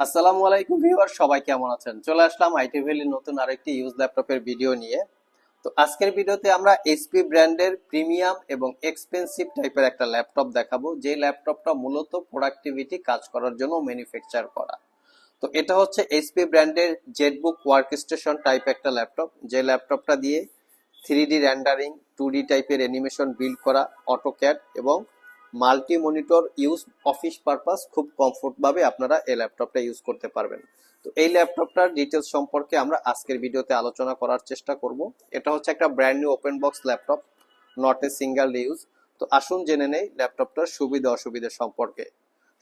আসসালামু আলাইকুম ভিউয়ার সবাই কেমন আছেন? চলে আসলাম আইটি ভ্যালির নতুন আরেকটি ইউজ ল্যাপটপের ভিডিও নিয়ে। তো আজকের ভিডিওতে আমরা এইচপি ব্র্যান্ডের প্রিমিয়াম এবং এক্সপেন্সিভ টাইপের একটা ল্যাপটপ দেখাবো যে ল্যাপটপটা মূলত প্রোডাক্টিভিটি কাজ করার জন্য ম্যানুফ্যাকচার করা। তো এটা হচ্ছে এইচপি ব্র্যান্ডের জেটবুক ওয়ার্ক স্টেশন টাইপ একটা ল্যাপটপ, যে ল্যাপটপটা দিয়ে three D rendering, two D টাইপের অ্যানিমেশন বিল্ড করা, অটোক্যাড এবং multi monitor use office purpose খুব কমফোর্ট ভাবে আপনারা এই ল্যাপটপটা ইউজ করতে পারবেন। তো এই ল্যাপটপটার ডিটেলস সম্পর্কে আমরা আজকের ভিডিওতে আলোচনা করার চেষ্টা করব। এটা হচ্ছে একটা brand new open box laptop not a single use তো আসুন জেনে নেই ল্যাপটপটার সুবিধা অসুবিধা সম্পর্কে।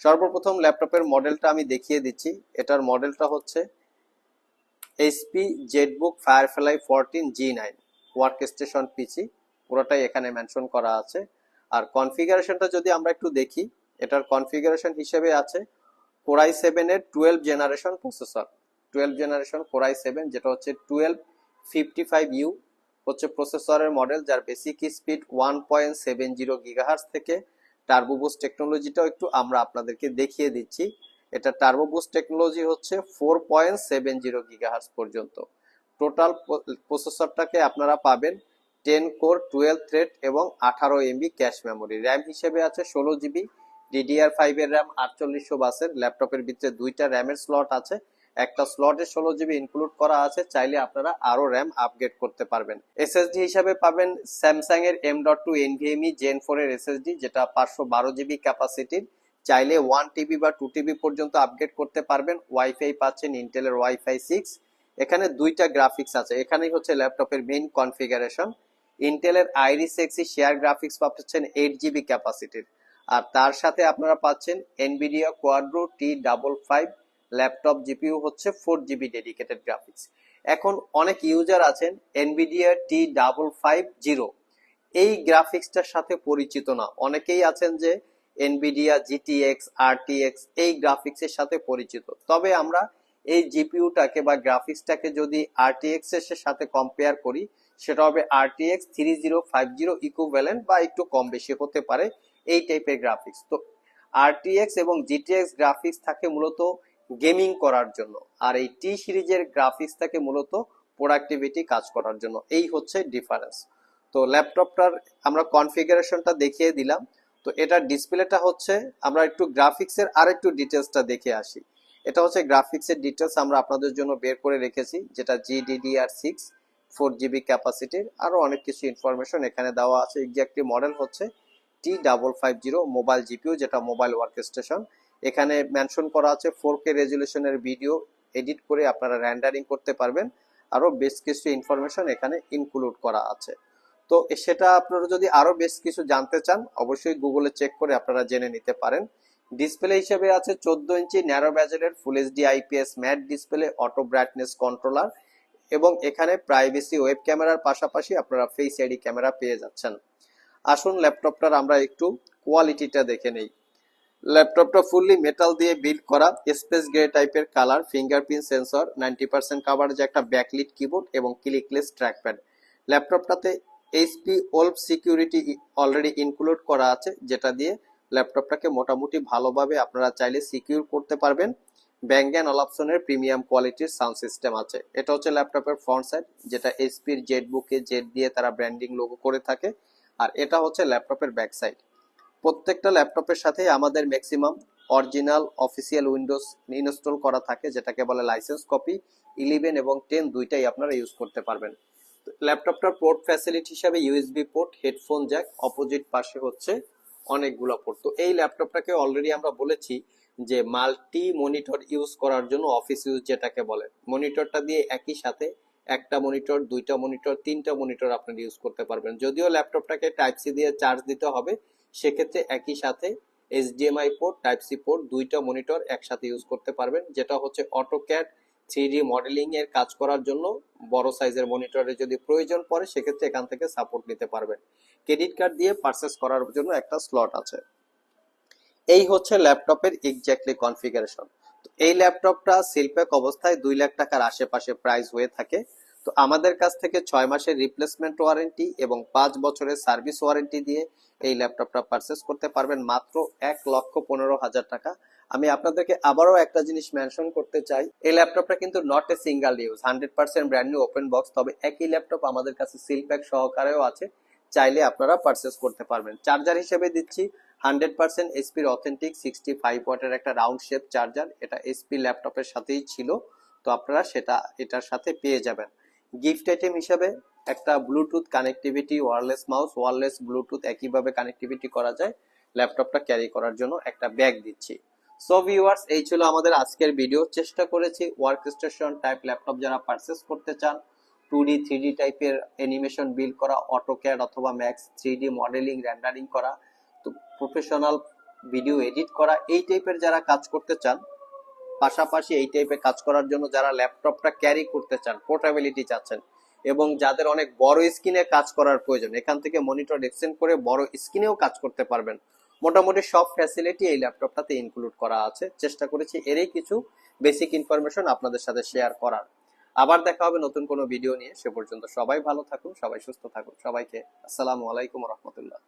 সর্বপ্রথম ল্যাপটপের মডেলটা আমি দেখিয়ে দিচ্ছি। এটার মডেলটা হচ্ছে HP ZBook Firefly fourteen G nine workstation PC পুরোটাই এখানে মেনশন করা আছে। আর কনফিগারেশনটা যদি আমরা একটু দেখি, এটার কনফিগারেশন হিসেবে আছে কোরাই সেভেন এর twelve generation processor twelve generation core i seven, যেটা হচ্ছে টুয়েলভ ফিফটি ফাইভ ইউ হচ্ছে প্রসেসরের মডেল যার basic speed one point seven zero gigahertz থেকে টার্বোবুস টেকনোলজিটাও একটু আমরা আপনাদেরকে দেখিয়ে দিচ্ছি। এটা টার্বোবুস টেকনোলজি হচ্ছে four point seven zero gigahertz পর্যন্ত। টোটাল প্রসেসরটাকে আপনারা পাবেন টেন কোর টুয়েলভ থ্রেড এবং আঠারো এমবি ক্যাশ মেমোরি র্যাম হিসেবে আছে ষোলো জিবি ডিডিআর ফাইভ এর র্যাম আটচল্লিশশো বাসের। ল্যাপটপের ভিতরে দুইটা র্যামের স্লট আছে। একটা স্লটে ষোলো জিবি ইনক্লুড করা আছে। চাইলে আপনারা আরও র্যাম আপগ্রেড করতে পারবেন। এসএসডি হিসাবে পাবেন স্যামসাং এর M dot two NVMe gen four এর এসএসডি যেটা পাঁচশো বারো জিবি ক্যাপাসিটির চাইলে ওয়ান টিবি বা টু টিবি পর্যন্ত আপগ্রেড করতে পারবেন। ওয়াইফাই পাচ্ছেন ইন্টেলের ওয়াইফাই সিক্স এখানে দুইটা গ্রাফিক্স আছে। এখানেই হচ্ছে ল্যাপটপের মেইন কনফিগারেশন ইন্টেলের আইরিস এক্সি শেয়ার গ্রাফিক্স পাচ্ছেন এইট জিবি ক্যাপাসিটির আর তার সাথে আপনারা পাচ্ছেন NVIDIA Quadro T double five laptop GPU হচ্ছে ফোর জিবি ডেডিকেটেড গ্রাফিক্স এখন অনেক ইউজার আছেন NVIDIA T double five zero এই গ্রাফিক্সটার সাথে পরিচিত না। অনেকেই আছেন যে এনভিডিয়া জিটিএক্স আরটিএক্স এই গ্রাফিক্সের সাথে পরিচিত। তবে আমরা এই জিপিউটাকে বা গ্রাফিক্সটাকে যদি আরটিএক্স এর সাথে কম্পেয়ার করি, সেটা হবে RTX three zero five zero equivalent বা একটু কম বেশি হতে পারে এই টাইপের গ্রাফিক্স তো আরটিএক্স এবং জিটিএক্স গ্রাফিক্স থাকে মূলত গেমিং করার জন্য, আর এই টি সিরিজের গ্রাফিক্স থাকে মূলত প্রোডাক্টিভিটি কাজ করার জন্য। এই হচ্ছে ডিফারেন্স তো ল্যাপটপটার আমরা কনফিগারেশনটা দেখিয়ে দিলাম। তো এটার ডিসপ্লেটা হচ্ছে, আমরা একটু গ্রাফিক্সের আর একটু ডিটেলসটা দেখে আসি। এটা হচ্ছে গ্রাফিক্সের ডিটেলস আমরা আপনাদের জন্য বের করে রেখেছি, যেটা জিডিডিআর সিক্স ফোর জিবি ক্যাপাসিটির আরও অনেক কিছু ইনফরমেশন এখানে দেওয়া আছে। এক্স্যাক্টলি মডেল হচ্ছে T double five zero mobile GPU যেটা মোবাইল ওয়ার্ক স্টেশন এখানে মেনশন করা আছে ফোর কে রেজুলেশনের ভিডিও এডিট করে আপনারা র্যান্ডারিং করতে পারবেন। আরও বেশ কিছু ইনফরমেশন এখানে ইনক্লুড করা আছে। তো সেটা আপনারা যদি আরও বেশ কিছু জানতে চান, অবশ্যই গুগলে চেক করে আপনারা জেনে নিতে পারেন। ডিসপ্লে হিসেবে আছে চোদ্দ ইঞ্চি narrow ব্যাজেলের full HD IPS matte display auto brightness controller এবং এখানে প্রাইভেসি ওয়েব ক্যামেরার পাশাপাশি আপনারা ফেস আইডি ক্যামেরা পেয়ে যাচ্ছেন। আসুন ল্যাপটপটার আমরা একটু কোয়ালিটিটা দেখে নেই। ল্যাপটপটা ফুললি মেটাল দিয়ে বিল্ড করা স্পেস গ্রে টাইপের colour fingerprint sensor ninety percent coverage একটা ব্যাকলিট কিবোর্ড এবং clickless trackpad ল্যাপটপটাতে HP Wolf security already include করা আছে, যেটা দিয়ে ল্যাপটপটাকে মোটামুটি ভালোভাবে আপনারা চাইলে সিকিউর করতে পারবেন। ব্যাঙ্গ অ্যান্ড অলাপসনের প্রিমিয়াম কোয়ালিটির সাউন্ড সিস্টেম আছে। এটা হচ্ছে ল্যাপটপের ফ্রন্ট সাইড যেটা এইচপির জেড বুকে জেড দিয়ে তারা ব্র্যান্ডিং লোগো করে থাকে। আর এটা হচ্ছে ল্যাপটপের ব্যাক সাইড প্রত্যেকটা ল্যাপটপের সাথে আমাদের maximum original official Windows install করা থাকে, যেটাকে বলে লাইসেন্স কপি ইলেভেন এবং টেন দুইটাই আপনারা ইউজ করতে পারবেন। ল্যাপটপটার পোর্ট ফ্যাসিলিটি হিসাবে USB port headphone jack opposite পাশে হচ্ছে অনেকগুলো পড়তো এই ল্যাপটপটাকে অলরেডি আমরা বলেছি যে মাল্টি মনিটর ইউজ করার জন্য অফিস ইউজ যেটাকে বলে। মনিটরটা দিয়ে একই সাথে একটা মনিটর দুইটা মনিটর তিনটা মনিটর আপনারা ইউজ করতে পারবেন। যদিও ল্যাপটপটাকে টাইপ সি দিয়ে চার্জ দিতে হবে, সেক্ষেত্রে একই সাথে HDMI port type C port দুইটা মনিটর একসাথে ইউজ করতে পারবেন, যেটা হচ্ছে অটোক্যাড থ্রি মডেলিং এর কাজ করার জন্য বড় সাইজের মনিটরের যদি প্রয়োজন পড়ে, সেক্ষেত্রে এখান থেকে সাপোর্ট নিতে পারবেন। ক্রেডিট কার্ড দিয়ে পারচেস করার জন্য একটা স্লট আছে। এই হচ্ছে ল্যাপটপের এক্স্যাক্টলি কনফিগারেশন এই ল্যাপটপটা শিল্পেক অবস্থায় দুই লাখ টাকার আশেপাশে প্রাইস হয়ে থাকে। তো আমাদের কাছ থেকে ছয় মাসের রিপ্লেসমেন্ট ওয়ারেন্টি এবং পাঁচ বছরের সার্ভিস ওয়ারেন্টি দিয়ে এই ল্যাপটপটা পারচেস করতে পারবেন মাত্র এক লক্ষ পনেরো হাজার টাকা। আমি আপনাদেরকে আবারও একটা জিনিস মেনশন করতে চাই। এই ল্যাপটপটা কিন্তু not a single use hundred percent brand new open box তবে একই ল্যাপটপ আমাদের কাছে সিল প্যাক সহকারেও আছে। চাইলে আপনারা পারচেস করতে পারবেন। চার্জার হিসেবে দিচ্ছি হান্ড্রেড পার্সেন্ট এসপির অথেন্টিক সিক্সটি ফাইভ ওয়াটের একটা রাউন্ড শেপ চার্জার এটা এসপি ল্যাপটপের সাথেই ছিল। তো আপনারা সেটা, এটার সাথে পেয়ে যাবেন। গিফট আইটেম হিসাবে একটা Bluetooth connectivity wireless mouse wireless Bluetooth একইভাবে কানেক্টিভিটি করা যায়। ল্যাপটপটা ক্যারি করার জন্য একটা ব্যাগ দিচ্ছি। সো ভিউয়ার্স এই ছিল আমাদের আজকের ভিডিও চেষ্টা করেছি ওয়ার্ক স্টেশন টাইপ ল্যাপটপ যারা পারচেস করতে চান টু ডি থ্রি ডি টাইপের অ্যানিমেশন বিল্ড করা অটোক্যাড অথবা Max three D modelling rendering করা, তো প্রফেশনাল ভিডিও এডিট করা, এই টাইপের যারা কাজ করতে চান, পাশাপাশি এই টাইপের কাজ করার জন্য যারা ল্যাপটপটা ক্যারি করতে চান পোর্টেবিলিটি চাচ্ছেন এবং যাদের অনেক বড় স্ক্রিনে কাজ করার প্রয়োজন, এখান থেকে মনিটর এক্সটেন্ড করে বড় স্ক্রিনেও কাজ করতে পারবেন। মোটামুটি সব ফ্যাসিলিটি এই ল্যাপটপটাতে ইনক্লুড করা আছে। চেষ্টা করেছি এরই কিছু বেসিক ইনফরমেশন আপনাদের সাথে শেয়ার করার। আবার দেখা হবে নতুন কোনো ভিডিও নিয়ে। সে পর্যন্ত সবাই ভালো থাকুন, সবাই সুস্থ থাকুন। সবাইকে আসসালামু আলাইকুম রহমতুল্লাহ।